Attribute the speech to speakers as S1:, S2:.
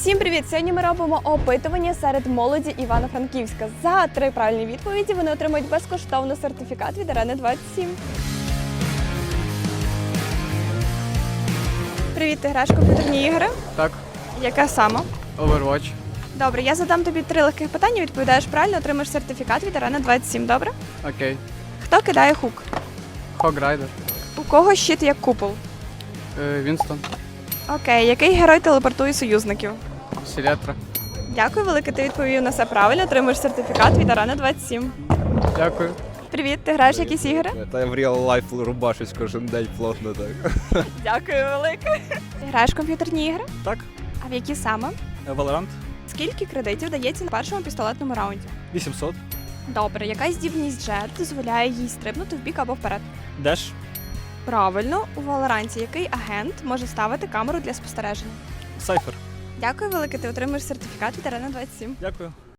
S1: Всім привіт! Сьогодні ми робимо опитування серед молоді Івано-Франківська. За три правильні відповіді вони отримують безкоштовний сертифікат від Арени 27. Привіт, ти граєш в комп'ютерні ігри?
S2: Так,
S1: Яке саме?
S2: Overwatch.
S1: Добре, я задам тобі три легких питання. Відповідаєш правильно, отримаєш сертифікат від Арени 27. Добре?
S2: Окей.
S1: Хто кидає хук?
S2: Хограйдер.
S1: У кого щит як купол?
S2: Е, Вінстон.
S1: Окей, який герой телепортує союзників?
S2: Сілетра.
S1: Дякую, велике. Ти відповів на все правильно. Отримуєш сертифікат від Арени 27.
S2: Дякую.
S1: Привіт, ти граєш в якісь ігри?
S3: Та я в реал лайф рубашусь кожен день плотно так.
S1: Дякую, велике. Ти граєш в комп'ютерні ігри?
S3: Так,
S1: А в які саме?
S3: Valorant
S1: Скільки кредитів дається на першому пістолетному раунді?
S3: 800.
S1: Добре, яка здібність Джет дозволяє їй стрибнути в бік або вперед?
S3: Деш.
S1: Правильно, у Валоранті який агент може ставити камеру для спостереження?
S3: Сайфер.
S1: Дякую, велике. Ти отримаєш сертифікат від Арена 27.
S3: Дякую.